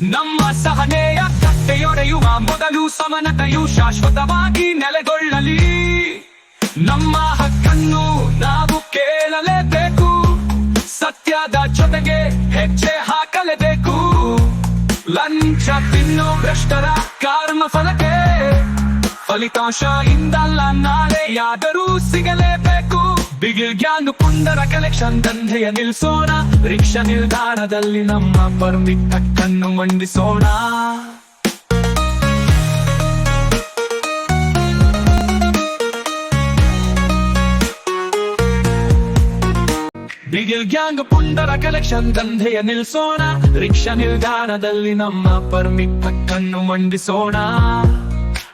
ನಮ್ಮ ಸಹನೆಯ ಕಟ್ಟೆಯೊಡೆಯುವ ಮೊದಲು ಸಮನತೆಯು ಶಾಶ್ವತವಾಗಿ ನೆಲೆಗೊಳ್ಳಲಿ. ನಮ್ಮ ಹಕ್ಕನ್ನು ನಾವು ಕೇಳಲೇಬೇಕು. ಸತ್ಯದ ಜೊತೆಗೆ ಹೆಜ್ಜೆ ಹಾಕಲೇಬೇಕು. ಲಂಚ ತಿನ್ನು ಭ್ರಷ್ಟರ ಕರ್ಮ ಫಲಕೆ ಫಲಿತಾಂಶ ಇಂದಲ್ಲ, ನಾಳೆಯಾದರೂ ಸಿಗಲೇಬೇಕು. ಬಿಗಿಲ್ ಗ್ಯಾಂಗ್ ಪುಂಡರ ಕಲೆಕ್ಷನ್ ದಂಧೆಯ ನಿಲ್ಸೋಣ. ರಿಕ್ಷಾ ನಿಲ್ದಾಣದಲ್ಲಿ ನಮ್ಮ ಪರ್ಮಿಟ್ ಹಕ್ಕನ್ನು ಮಂಡಿಸೋಣ. ಬಿಗಿಲ್ ಗ್ಯಾಂಗ್ ಪುಂಡರ ಕಲೆಕ್ಷನ್ ದಂಧೆಯ ನಿಲ್ಸೋಣ. ರಿಕ್ಷಾ ನಿಲ್ದಾಣದಲ್ಲಿ ನಮ್ಮ ಪರ್ಮಿಟ್ ಹಕ್ಕನ್ನು ಮಂಡಿಸೋಣ.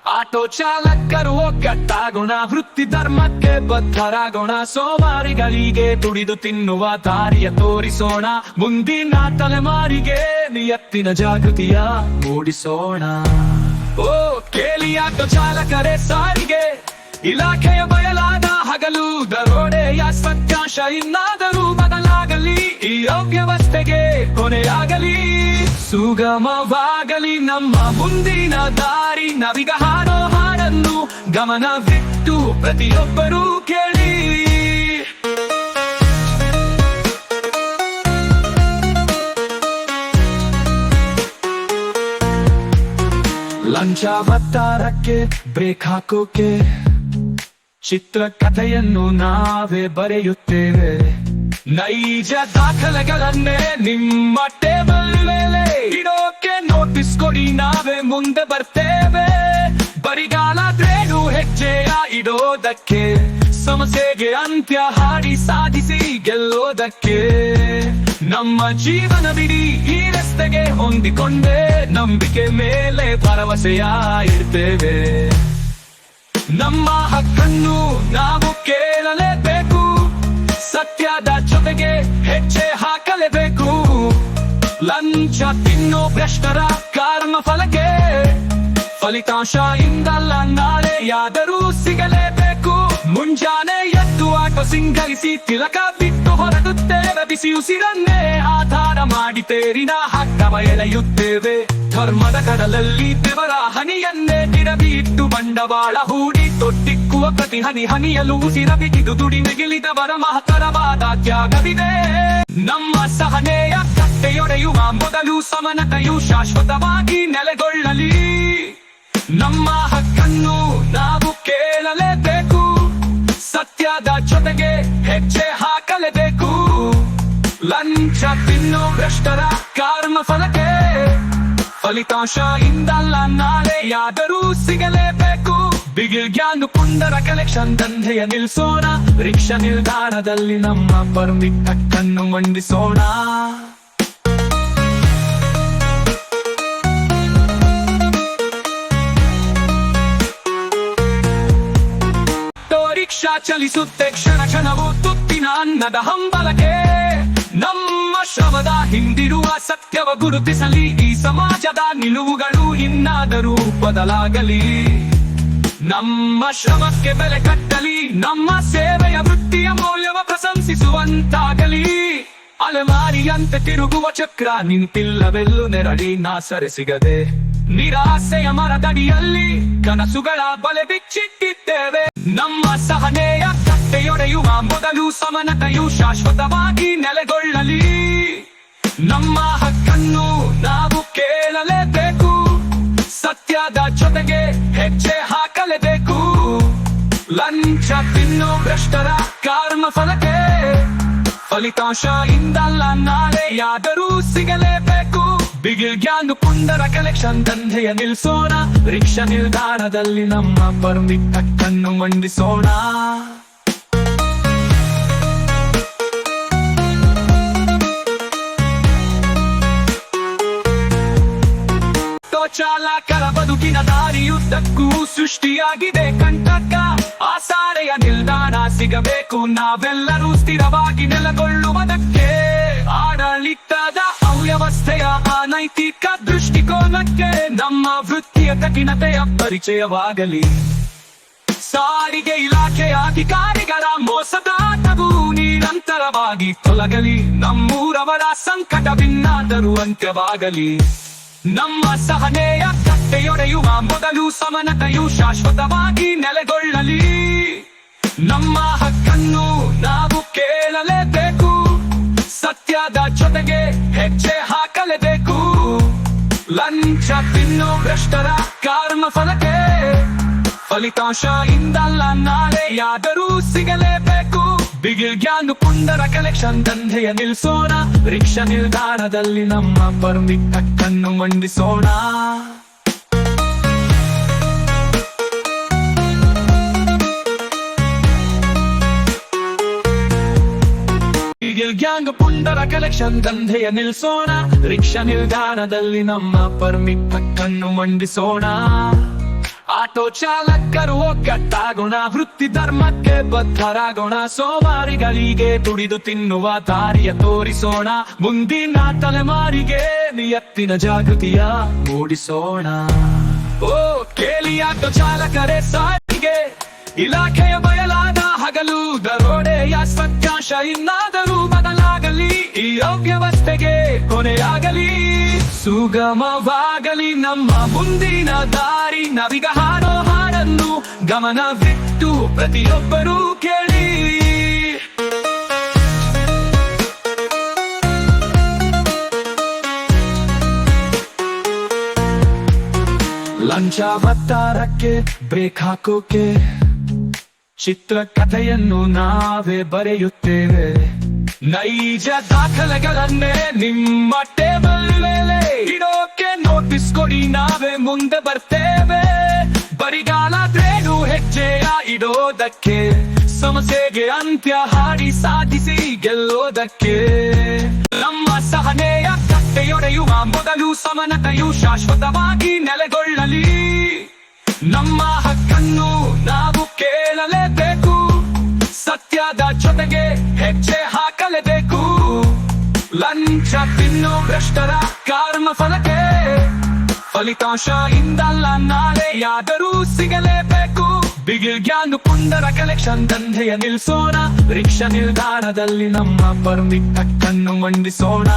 ಆಟೋ ಚಾಲಕರು ಒಗ್ಗಟ್ಟಾಗೋಣ ವೃತ್ತಿ ಧರ್ಮಕ್ಕೆ ಬದ್ಧರಾಗೋಣ, ಸೋಮಾರಿಗಳಿಗೆ ದುಡಿದು ತಿನ್ನುವ ದಾರಿಯ ತೋರಿಸೋಣ, ಮುಂದಿನ ತಲೆಮಾರಿಗೆ ನಿಯತ್ತಿನ ಜಾಗೃತಿಯ ಮೂಡಿಸೋಣ. ಓ ಕೇಳಿ ಆಟೋ ಚಾಲಕರೇ ಸಾರಿಗೆ, ಇಲಾಖೆಯ ಬಯಲಾದ ಹಗಲು ದರೋಡೆಯ ಸತ್ಯಾಂಶ ಇನ್ನಾದರೂ ಬದಲಾಗಲಿ, ಈ ಅವ್ಯವಸ್ಥೆಗೆ ಕೊನೆಯಾಗಲಿ. ಸುಗಮವಾಗಲಿ ನಮ್ಮ ಮುಂದಿನ ದಾರಿ. ನವಿಗ ಹಾಡೋ ಹಾಡನ್ನು ಗಮನವಿಟ್ಟು ಪ್ರತಿಯೊಬ್ಬರೂ ಕೇಳಿ. ಲಂಚ ಬತ್ತಾರಕ್ಕೆ ಬ್ರೇಕ್ ಹಾಕೋಕೆ, ಚಿತ್ರಕಥೆಯನ್ನು ನಾವೇ ಬರೆಯುತ್ತೇವೆ. ನೈಜ ದಾಖಲೆಗಳನ್ನೇ ನಿಮ್ಮ ಟೇಬಲ್ ಮೇಲೆ ಇಡೋಕೆ ನೋಟಿಸ್ ಕೊಡಿ ನಾವೇ ಮುಂದೆ ಬರ್ತೇವೆ. ಬರಿಗಾಲಾದ್ರೇನು ಹೆಜ್ಜೆಯ ಇಡೋದಕ್ಕೆ ಸಮಸ್ಯೆಗೆ ಅಂತ್ಯ ಹಾಡಿ ಸಾಧಿಸಿ ಗೆಲ್ಲೋದಕ್ಕೆ. ನಮ್ಮ ಜೀವನವಿಡೀ ಈ ರಸ್ತೆಗೆ ಹೊಂದಿಕೊಂಡೆ, ನಂಬಿಕೆ ಮೇಲೆ ಭರವಸೆಯ ಇಡ್ತೇವೆ. ನಮ್ಮ ಹಕ್ಕನ್ನು ನಾವು ಕೇಳಲೇಬೇಕು, ಸತ್ಯದ ಜೊತೆಗೆ ಹೆಜ್ಜೆ ಹಾಕಲೇಬೇಕು. ಲಂಚ ತಿನ್ನೋ ಭ್ರಷ್ಟರ ಫಲಕ್ಕೆ ಫಲಿತಾಂಶ ಇಂದಲ್ಲ ನಾಳೆಯಾದರೂ ಸಿಗಲೇಬೇಕು. ಮುಂಜಾನೆ ಎದ್ದು ಆಟ ಸಿಂಗರಿಸಿ ತಿಲಕ ಬಿಟ್ಟು ಹೊರಡುತ್ತೇವೆ. ಬಿಸಿ ಉಸಿರನ್ನೇ ಆಧಾರ ಮಾಡಿ ತೇರಿನ ಹಕ್ಕವ ಎಳೆಯುತ್ತೇವೆ ಧರ್ಮದ ಕಡಲಲ್ಲಿ ದೇವರ ಹನಿಯನ್ನೇ ತಿರವಿ ಇಟ್ಟು ಬಂಡವಾಳ ಹೂಡಿ ಪ್ರತಿ ಹನಿ ಹನಿಯಲು ಉಸಿರ ದುಡಿ ಬರ ಮಹತ್ತರವಾದ ತ್ಯಾಗವಿದೆ. ನಮ್ಮ ಸಹನೆಯ ಕಟ್ಟೆಯೊಡೆಯುವ ಮೊದಲು ಸಮನತೆಯು ಶಾಶ್ವತವಾಗಿ ನೆಲೆಗೊಳ್ಳಲಿ. ನಮ್ಮ ಹಕ್ಕನ್ನು ನಾವು ಕೇಳಲೇಬೇಕು. ಸತ್ಯದ ಜೊತೆಗೆ ಹೆಜ್ಜೆ ಹಾಕಲೇಬೇಕು. ಲಂಚ ತಿನ್ನು ಭ್ರಷ್ಟರ ಕಾರ್ಮ ಫಲಕೆ ಫಲಿತಾಂಶ ಇಂದಲ್ಲ, ನಾಳೆಯಾದರೂ ಸಿಗಲೇಬೇಕು. ಬಿಗಿಲ್ ಕುಂದರ ಕಲೆಕ್ಷನ್ ದಂಧೆಯ ನಿಲ್ಸೋಣ. ರಿಕ್ಷಾ ನಿಲ್ದಾಣದಲ್ಲಿ ನಮ್ಮ ಪರ್ಮಿಟ್ ಮಂಡಿಸೋಣ. ರಿಕ್ಷಾ ಚಲಿಸುತ್ತೆ ಕ್ಷಣ ಕ್ಷಣವು ತುತ್ತಿನ ಅನ್ನದ ಹಂಬಲಕ್ಕೆ. ನಮ್ಮ ಶ್ರಮದ ಹಿಂದಿರುವ ಸತ್ಯವ ಗುರುತಿಸಲಿ. ಈ ಸಮಾಜದ ನಿಲುವುಗಳು ಇನ್ನಾದರೂ ಬದಲಾಗಲಿ. ನಮ್ಮ ಶ್ರಮಕ್ಕೆ ಬೆಲೆ ಕಟ್ಟಲಿ, ನಮ್ಮ ಸೇವೆಯ ವೃತ್ತಿಯ ಮೌಲ್ಯವ ಪ್ರಶಂಸಿಸುವಂತಾಗಲಿ. ಅಲೆಮಾರಿಯಂತೆ ತಿರುಗುವ ಚಕ್ರ ನಿಂತಿಲ್ಲವೆಲ್ಲು ನೆರಳಿ ನಾಸರೆ ಸಿಗದೆ. ನಿರಾಸೆಯ ಮರದಡಿಯಲ್ಲಿ ಕನಸುಗಳ ಬಲೆ ಬಿಚ್ಚಿಟ್ಟಿದ್ದೇವೆ. ನಮ್ಮ ಸಹನೆಯ ಕಟ್ಟೆಯೊಡೆಯುವ ಮೊದಲು ಸಮನತೆಯು ಶಾಶ್ವತವಾಗಿ ನೆಲೆಗೊಳ್ಳಲಿ. ನಮ್ಮ ಹಕ್ಕನ್ನು ನಾವು ಕೇಳಲೇಬೇಕು. ಸತ್ಯದ ಜೊತೆಗೆ ಹೆಜ್ಜೆ ಲಂಚ ತಿನ್ನು ಭ್ರಷ್ಟರ ಕರ್ಮ ಫಲಕೆ ಫಲಿತಾಂಶ ಇಂದಲ್ಲ ನಾಳೆಯಾದರೂ ಸಿಗಲೇಬೇಕು ಬಿಗಿಲ್ ಗ್ಯಾಂಗ್ ಪುಂಡರ ಕಲೆಕ್ಷನ್ ದಂಧೆಯ ನಿಲ್ಸೋಣ ರಿಕ್ಷಾ ನಿಲ್ದಾಣದಲ್ಲಿ ನಮ್ಮ ಪರ್ಮಿಟ್ ಹಕ್ಕನ್ನು ಮಂಡಿಸೋಣ ಚಾಲಕರ ಬದುಕಿನ ದಾರಿಯುದ್ದಕ್ಕೂ ಸೃಷ್ಟಿಯಾಗಿದೆ ಕಂಟಕ. ಆ ಸಾರೆಯ ನಿಲ್ದಾಣ ಸಿಗಬೇಕು. ನಾವೆಲ್ಲರೂ ಸ್ಥಿರವಾಗಿ ನೆಲೆಗೊಳ್ಳುವುದಕ್ಕೆ ಆಡಳಿತದ ಅವ್ಯವಸ್ಥೆಯ ಅನೈತಿಕ ದೃಷ್ಟಿಕೋನಕ್ಕೆ ನಮ್ಮ ವೃತ್ತಿಯ ಕಠಿಣತೆಯ ಪರಿಚಯವಾಗಲಿ. ಸಾರಿಗೆ ಇಲಾಖೆಯ ಅಧಿಕಾರಿಗಳ ಮೋಸದಾಟವು ನಿರಂತರವಾಗಿ ತೊಲಗಲಿ. ನಮ್ಮೂರವರ ಸಂಕಟ ಭಿನ್ನಾದರೂ ಅಂತ್ಯವಾಗಲಿ. ನಮ್ಮ ಸಹನೆಯ ಕಟ್ಟೆಯೊಡೆಯುವ ಮೊದಲು ಸಮನತೆಯು ಶಾಶ್ವತವಾಗಿ ನೆಲೆಗೊಳ್ಳಲಿ. ನಮ್ಮ ಹಕ್ಕನ್ನು ನಾವು ಕೇಳಲೇಬೇಕು. ಸತ್ಯದ ಜೊತೆಗೆ ಹೆಜ್ಜೆ ಹಾಕಲೇಬೇಕು. ಲಂಚ ತಿನ್ನು ಭ್ರಷ್ಟರ ಕಾರ್ಮ ಫಲಿತಾಂಶ ಇಂದಲ್ಲ ನಾಳೆಯಾದರೂ ಸಿಗಲೇಬೇಕು. ಬಿಗಿಲ್ ಗ್ಯಾಂಗ್ ಪುಂಡರ ಕಲೆಕ್ಷನ್ ದಂಧೆಯ ನಿಲ್ಸೋಣ. ರಿಕ್ಷಾ ನಿಲ್ದಾಣದಲ್ಲಿ ನಮ್ಮ ಪರ್ಮಿಟ್ ಮಂಡಿಸೋಣ. ಬಿಗಿಲ್ ಗ್ಯಾಂಗ್ ಪುಂಡರ ಕಲೆಕ್ಷನ್ ದಂಧೆಯ ನಿಲ್ಸೋಣ. ರಿಕ್ಷಾ ನಿಲ್ದಾಣದಲ್ಲಿ ನಮ್ಮ ಪರ್ಮಿಟ್ ಹಕ್ಕನ್ನು ಮಂಡಿಸೋಣ. ಆಟೋ ಚಾಲಕರು ಒಗ್ಗಟ್ಟಾಗೋಣ, ವೃತ್ತಿ ಧರ್ಮಕ್ಕೆ ಬದ್ಧರಾಗೋಣ, ಸೋಮಾರಿಗಳಿಗೆ ದುಡಿದು ತಿನ್ನುವ ದಾರಿಯ ತೋರಿಸೋಣ, ಮುಂದಿನ ತಲೆಮಾರಿಗೆ ನಿಯತ್ತಿನ ಜಾಗೃತಿಯ ಮೂಡಿಸೋಣ. ಓ ಕೇಳಿ ಆಟೋ ಚಾಲಕರೇ, ಸಾರಿಗೆ ಇಲಾಖೆಯ ಬಯಲಾದ ಹಗಲು ದರೋಡೆಯ ಸತ್ಯಾಶ ಇನ್ನಾದರೂ ಬದಲಾಗಲಿ ಈ ಅವ್ಯವಸ್ಥೆಗೆ ಕೊನೆಯಾಗಲಿ. ಸುಗಮವಾಗಲಿ ನಮ್ಮ ಮುಂದಿನ ದಾರಿ. ನವಿಗ ಹಾಡೋ ಹಾಡನ್ನು ಗಮನವಿಟ್ಟು ಪ್ರತಿಯೊಬ್ಬರೂ ಕೇಳಿ. ಲಂಚ ಬತ್ತಾರಕ್ಕೆ ಬ್ರೇಕ್ ಹಾಕೋಕೆ ಚಿತ್ರಕಥೆಯನ್ನು ನಾವೇ ಬರೆಯುತ್ತೇವೆ. ನೈಜ ದಾಖಲೆಗಳನ್ನೇ ನಿಮ್ಮ ಟೇಬಲ್ ಮೇಲೆ. ಇಡೋಕೆ ನೋಟಿಸ್ ಕೊಡಿ, ನಾವೇ ಮುಂದೆ ಬರ್ತೇವೆ. ಬರಿಗಾಲಾದ್ರೇನು ಹೆಜ್ಜೆಯ ಇಡೋದಕ್ಕೆ, ಸಮಸ್ಯೆಗೆ ಅಂತ್ಯ ಹಾಡಿ ಸಾಧಿಸಿ ಗೆಲ್ಲೋದಕ್ಕೆ. ನಮ್ಮ ಸಹನೆಯ ಕಟ್ಟೆಯೊಡೆಯುವ ಮೊದಲು ಸಮನತೆಯು ಶಾಶ್ವತವಾಗಿ ನೆಲೆಗೊಳ್ಳಲಿ. ನಮ್ಮ ಹಕ್ಕನ್ನು ನಾವು ಕೇಳಲೇಬೇಕು. ಸತ್ಯದ ಜೊತೆಗೆ ಹೆಜ್ಜೆ ಹಾಕಲೇಬೇಕು ಲಂಚ ತಿನ್ನು ಭ್ರಷ್ಟರ ಕಾರ್ಮ ಫಲಕೆ ಫಲಿತಾಂಶ ಇಂದಲ್ಲ ನಾಳೆಯಾದರೂ ಸಿಗಲೇಬೇಕು. ಬಿಗಿಲ್ ಗ್ಯಾಂಗ್ ಪುಂಡರ ಕಲೆಕ್ಷನ್ ದಂಧೆಯ ನಿಲ್ಸೋಣ. ರಿಕ್ಷಾ ನಿಲ್ದಾಣದಲ್ಲಿ ನಮ್ಮ ಪರ್ಮಿಟ್ ಹಕ್ಕನ್ನು ಮಂಡಿಸೋಣ.